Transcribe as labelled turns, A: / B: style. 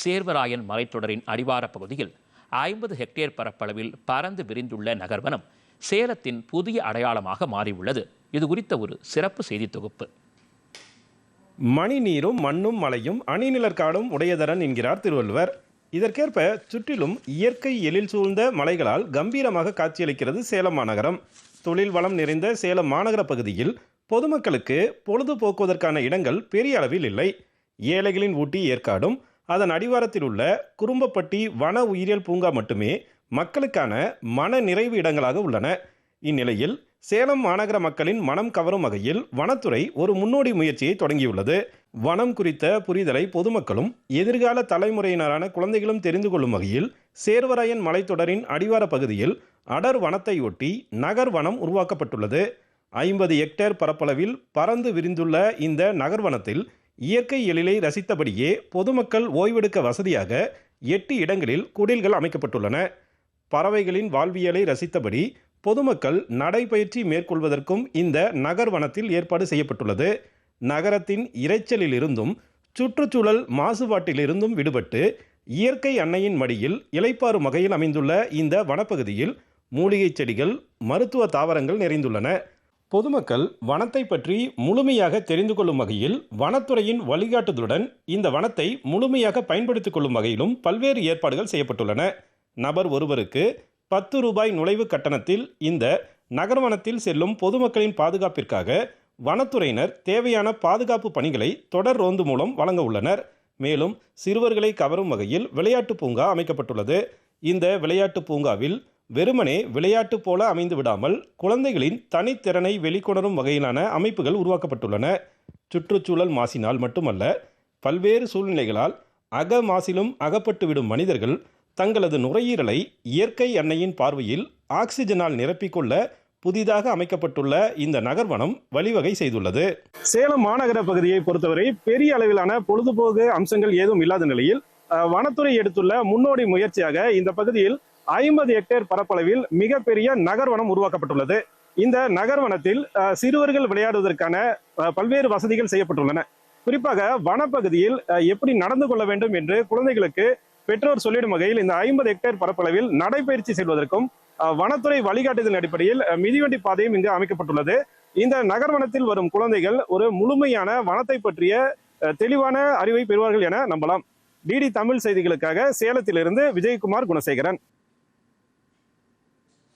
A: சேர்வராயன் மலைத்தொடரின் அடிவாரப் பகுதியில் ஐம்பது ஹெக்டேர் பரப்பளவில் பறந்து விரிந்துள்ள நகர்வனம் சேலத்தின் புதிய அடையாளமாக மாறியுள்ளது. இது குறித்த ஒரு சிறப்பு செய்தி தொகுப்பு.
B: மணி நீரும் மண்ணும் மலையும் அணிநிலற்காடும் உடையதரன் என்கிறார் திருவள்ளுவர். இதற்கேற்ப சுற்றிலும் இயற்கை எழில் சூழ்ந்த மலைகளால் கம்பீரமாக காட்சியளிக்கிறது சேலம் மாநகரம். தொழில் வளம் நிறைந்த சேலம் மாநகர பகுதியில் பொதுமக்களுக்கு பொழுதுபோக்குவதற்கான இடங்கள் பெரிய அளவில் இல்லை. ஏழைகளின் ஊட்டி ஏற்காடும் அதன் அடிவாரத்தில் உள்ள குறும்பப்பட்டி வன உயிரியல் பூங்கா மட்டுமே மக்களுக்கான மன நிறைவு இடங்களாக உள்ளன. இந்நிலையில் சேலம் மாநகர மக்களின் மனம் கவரும் வகையில் வனத்துறை ஒரு முன்னோடி முயற்சியை தொடங்கியுள்ளது. வனம் குறித்த புரிதலை பொதுமக்களும் எதிர்கால தலைமுறையினரான குழந்தைகளும் தெரிந்து கொள்ளும் வகையில் சேர்வராயன் மலைத்தொடரின் அடிவார பகுதியில் அடர் வனத்தையொட்டி நகர்வனம் நகர் வனம் உருவாக்கப்பட்டுள்ளது. ஐம்பது ஹெக்டேர் பரப்பளவில் பறந்து விரிந்துள்ள இந்த நகர்வனத்தில் இயற்கை எழிலை ரசித்தபடியே பொதுமக்கள் ஓய்வெடுக்க வசதியாக எட்டு இடங்களில் குடில்கள் அமைக்கப்பட்டுள்ளன. பறவைகளின் வாழ்வியலை ரசித்தபடி பொதுமக்கள் நடைபயிற்சி மேற்கொள்வதற்கும் இந்த நகர்வனத்தில் ஏற்பாடு செய்யப்பட்டுள்ளது. நகரத்தின் இரைச்சலிலிருந்தும் சுற்றுச்சூழல் மாசுபாட்டிலிருந்தும் விடுபட்டு இயற்கை அன்னையின் மடியில் இலைப்பாறும் வகையில் அமைந்துள்ள இந்த வனப்பகுதியில் மூலிகைச் செடிகள் மருத்துவ தாவரங்கள் நிறைந்துள்ளன. பொதுமக்கள் வனத்தை பற்றி முழுமையாக தெரிந்து கொள்ளும் வகையில் வனத்துறையின் வழிகாட்டுதலுடன் இந்த வனத்தை முழுமையாக பயன்படுத்திக் கொள்ளும் வகையிலும் பல்வேறு ஏற்பாடுகள் செய்யப்பட்டுள்ளன. நபர் ஒருவருக்கு பத்து ரூபாய் நுழைவு கட்டணத்தில் இந்த நகர்வனத்தில் செல்லும் பொதுமக்களின் பாதுகாப்பிற்காக வனத்துறையினர் தேவையான பாதுகாப்பு பணிகளை தொடர் ரோந்து மூலம் வழங்க உள்ளனர். மேலும் சிறுவர்களை கவரும் வகையில் விளையாட்டு பூங்கா அமைக்கப்பட்டுள்ளது. இந்த விளையாட்டு பூங்காவில் வெறுமனே விளையாட்டு போல அமைந்து விடாமல் குழந்தைகளின் தனித்திறனை வெளிக்கொணரும் வகையிலான அமைப்புகள் உருவாக்கப்பட்டுள்ளன. சுற்றுச்சூழல் மாசினால் மட்டுமல்ல பல்வேறு சூழ்நிலைகளால் அக மாசிலும் அகப்பட்டு விடும் மனிதர்கள் தங்களது நுரையீரலை இயற்கை அன்னையின் பார்வையில் ஆக்சிஜனால் நிரப்பிக்கொள்ள புதிதாக அமைக்கப்பட்டுள்ள இந்த நகர்வனம் வழிவகை செய்துள்ளது. சேலம் மாநகர பகுதியை பொறுத்தவரை பெரிய அளவிலான பொழுதுபோக்கு அம்சங்கள் ஏதும் இல்லாத நிலையில் வனத்துறை எடுத்துள்ள முன்னோடி முயற்சியாக இந்த பகுதியில் ஐம்பது ஹெக்டேர் பரப்பளவில் மிகப்பெரிய நகர்வனம் உருவாக்கப்பட்டுள்ளது. இந்த நகர்வனத்தில் சிறுவர்கள் விளையாடுவதற்கான பல்வேறு வசதிகள் செய்யப்பட்டுள்ளன. குறிப்பாக வனப்பகுதியில் அஹ், எப்படி நடந்து கொள்ள வேண்டும் என்று குழந்தைகளுக்கு பெற்றோர் சொல்லிடும் வகையில் இந்த ஐம்பது ஹெக்டேர் பரப்பளவில் நடைபயிற்சி செல்வதற்கும் வனத்துறை வழிகாட்டுதல் அடிப்படையில் மிதிவண்டி பாதையும் இங்கு அமைக்கப்பட்டுள்ளது. இந்த நகர்வனத்தில் வரும் குழந்தைகள் ஒரு முழுமையான வனத்தை பற்றிய அஹ், தெளிவான அறிவை பெறுவார்கள் என நம்பலாம். டிடி தமிழ் செய்திகளுக்காக சேலத்திலிருந்து விஜயகுமார் குணசேகரன்.